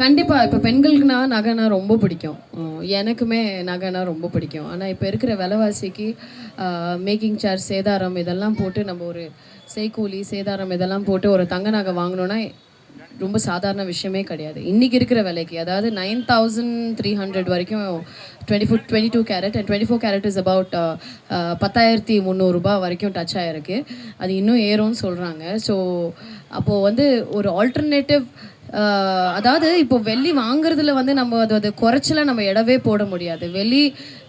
கண்டிப்பாக இப்போ பெண்களுக்குனா நகைனா ரொம்ப பிடிக்கும். எனக்குமே நகைனா ரொம்ப பிடிக்கும். ஆனால் இப்போ இருக்கிற விலைவாசிக்கு மேக்கிங் சார்ஜ் சேதாரம் இதெல்லாம் போட்டு நம்ம ஒரு செய்கூலி சேதாரம் இதெல்லாம் போட்டு ஒரு தங்க நகை வாங்கினோன்னா ரொம்ப சாதாரண விஷயமே கிடையாது. இன்றைக்கி இருக்கிற விலைக்கு அதாவது நைன் தௌசண்ட் த்ரீ ஹண்ட்ரட் வரைக்கும் twenty four twenty two carat and twenty four carat is about பத்தாயிரத்தி முந்நூறுரூபா வரைக்கும் டச் ஆகிருக்கு அது இன்னும் ஏறும்னு சொல்கிறாங்க ஸோ அப்போது வந்து ஒரு ஆல்டர்னேட்டிவ் அதாவது இப்போ வெள்ளி வாங்குறதுல வந்து நம்ம அது அது குறைச்சல நம்ம இடவே போட முடியாது. வெள்ளி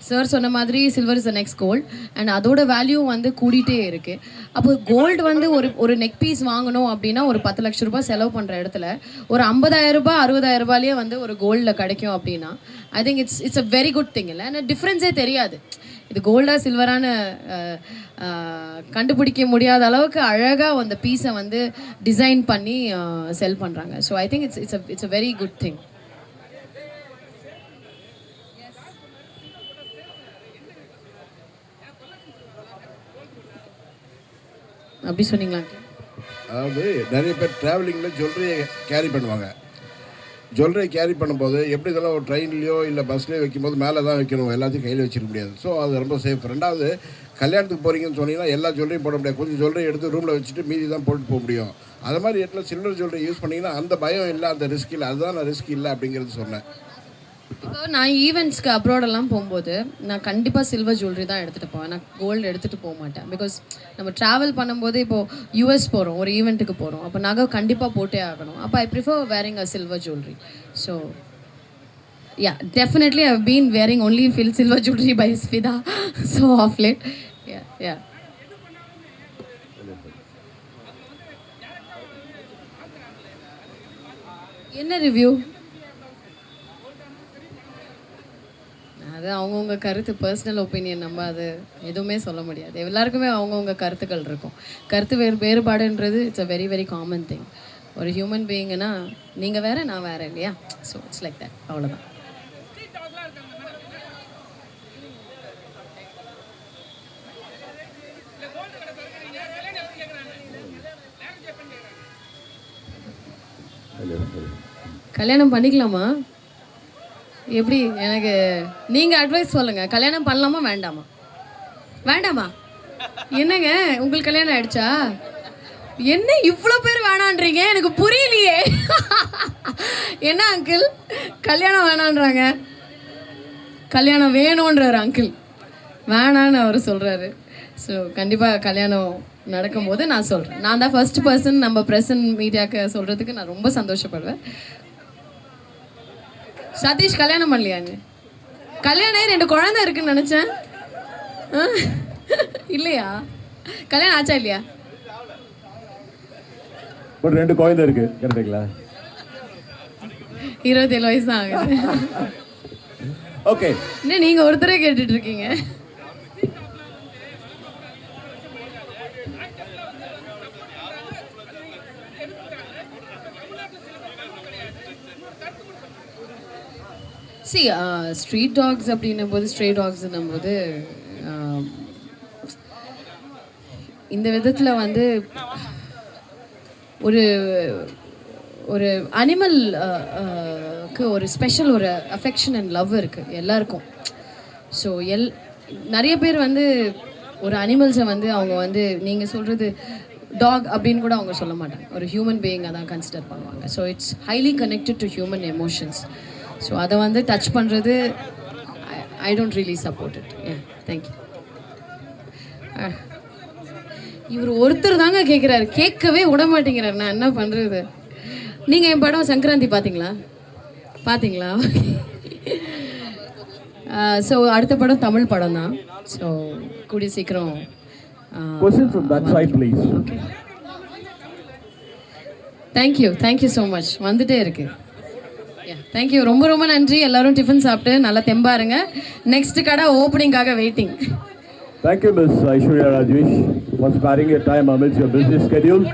சார் சொன்ன மாதிரி silver is the next gold and அதோட வேல்யூ வந்து கூடிட்டே இருக்கு. அப்போ கோல்டு வந்து ஒரு ஒரு நெக் பீஸ் வாங்கணும் அப்படின்னா ஒரு பத்து லட்ச ரூபாய் செலவு பண்ணுற இடத்துல ஒரு ஐம்பதாயிரம் ரூபாய் அறுபதாயிரம் ரூபாயிலேயே வந்து ஒரு கோல்டில் கிடைக்கும் அப்படின்னா I think it's it's a very good thing இல்லை? ஆனால் டிஃப்ரென்ஸே தெரியாது. இது கோல்டா சில்வரான கண்டுபிடிக்க முடியாத அளவுக்கு அழகாக அந்த பீஸை வந்து டிசைன் பண்ணி செல் பண்ணுறாங்க so I think it's it's it's a very good thing அப்படி சொன்னீங்களா? அதாவது நிறைய பேர் ட்ராவலிங்கில் ஜுவல்லரியை கேரி பண்ணுவாங்க. ஜுவல்லரி கேரி பண்ணும்போது எப்படி இதெல்லாம் ஒரு ட்ரெயின்லையோ இல்லை பஸ்லேயோ வைக்கும்போது மேலே தான் வைக்கணும். எல்லாத்தையும் கையில் வச்சிருக்க முடியாது. ஸோ அது ரொம்ப சேஃப் ரெண்டாவது கல்யாணத்துக்கு போகிறீங்கன்னு சொன்னீங்கன்னா எல்லா ஜுவல்லரியும் போட முடியாது. கொஞ்சம் ஜுவல்லரி எடுத்து ரூமில் வச்சுட்டு மீதி தான் போட்டு போக முடியும். அது மாதிரி இடத்துல சில்வர் ஜுவல்லரி யூஸ் பண்ணிங்கன்னா அந்த பயம் இல்லை அந்த ரிஸ்க் இல்லை. அதுதான் நான் ரிஸ்க் இல்லை அப்படிங்கிறது சொன்னேன். இப்போ நான் ஈவெண்ட்ஸ்க்கு அப்ராடெல்லாம் போகும்போது நான் கண்டிப்பாக சில்வர் ஜுவல்லரி தான் எடுத்துகிட்டு போவேன். நான் கோல்டு எடுத்துகிட்டு போக மாட்டேன். பிகாஸ் நம்ம ட்ராவல் பண்ணும்போது இப்போது யூஎஸ் போகிறோம் ஒரு ஈவெண்ட்டுக்கு போகிறோம் அப்போ நகை கண்டிப்பாக போட்டே ஆகணும். அப்போ I prefer wearing a silver jewellery so yeah definitely I been wearing only full silver jewellery by ஸ்பிதா so of late yeah yeah என்ன ரிவ்யூ அது அவங்கவுங்க கருத்து பர்சனல் ஒப்பீனியன் நம்ம அது எதுவுமே சொல்ல முடியாது. எல்லாருக்குமே அவங்கவுங்க கருத்துக்கள் இருக்கும். கருத்து வேறு வேறுபாடுன்றது it's a very very common thing ஒரு ஹியூமன் பீயிங்னா நீங்கள் வேற நான் வேற இல்லையா? ஸோ இட்ஸ் லைக் தட் அவ்வளோதான் கல்யாணம் பண்ணிக்கலாமா? எப்படி எனக்கு நீங்கள் அட்வைஸ் சொல்லுங்கள் கல்யாணம் பண்ணலாமா வேண்டாமா? வேண்டாமா? என்னங்க உங்களுக்கு கல்யாணம் ஆயிடுச்சா? என்ன இவ்வளோ பேர் வேணான்றீங்க? எனக்கு புரியலையே. என்ன அங்கிள் கல்யாணம் வேணான்றாங்க. கல்யாணம் வேணுன்றார் அங்கிள் வேணான்னு அவர் சொல்கிறாரு ஸோ கண்டிப்பாக கல்யாணம் நடக்கும்போது நான் சொல்கிறேன் நான் தான் ஃபர்ஸ்ட் பர்சன் நம்ம ப்ரெசன்ட் மீடியாவுக்கு சொல்கிறதுக்கு நான் ரொம்ப சந்தோஷப்படுவேன். சதீஷ் கல்யாணம் பண்ணலையாங்க? கல்யாணம் ஆகி ரெண்டு குழந்தை இருக்குன்னு நினச்சேன்? இல்லையா? கல்யாணம் ஆச்சா இல்லையா? ஒரு ரெண்டு குழந்தை இருக்கு. கரெக்டுங்களா இருபத்தேழு வயசு தான் ஆகுது ஓகே. என்ன நீங்கள் ஒருத்தரே கேட்டுட்டு இருக்கீங்க? சி ஸ்ட்ரீட் uh, டாக்ஸ் அப்படின்னும் போது ஸ்ட்ரே டாக்ஸ்ன்னும் போது um, இந்த விதத்தில் வந்து ஒரு ஒரு அனிமல் uh, uh, க்கு ஒரு ஸ்பெஷல் ஒரு அஃபெக்ஷன் அண்ட் லவ் இருக்குது எல்லாருக்கும். ஸோ எல் நிறைய பேர் வந்து ஒரு அனிமல்ஸை வந்து அவங்க வந்து நீங்கள் சொல்கிறது டாக் அப்படின்னு கூட அவங்க சொல்ல மாட்டாங்க. ஒரு ஹியூமன் பீயிங்காக தான் கன்சிடர் பண்ணுவாங்க. So it's highly connected to human emotions so அதை வந்து டச் பண்ணுறது I don't really support it ah thank you இவர் ஒருத்தர் தாங்க கேட்குறாரு கேட்கவே விட மாட்டேங்கிறாரு. நான் என்ன பண்ணுறது நீங்கள் என் படம் சங்கராந்தி பார்த்தீங்களா பார்த்தீங்களா ஸோ அடுத்த படம் தமிழ் படம் தான். ஸோ கூடிய சீக்கிரம் okay thank you thank you so much வந்துட்டே இருக்கு. தேங்க்யூ ரொம்ப ரொம்ப நன்றி எல்லாரும் டிஃபன் சாப்பிட்டு நல்லா தெம்பாருங்க நெக்ஸ்ட் கடை ஓப்பனிங்காக waiting thank you miss Aishwarya Rajesh for sparing your time amidst your busy schedule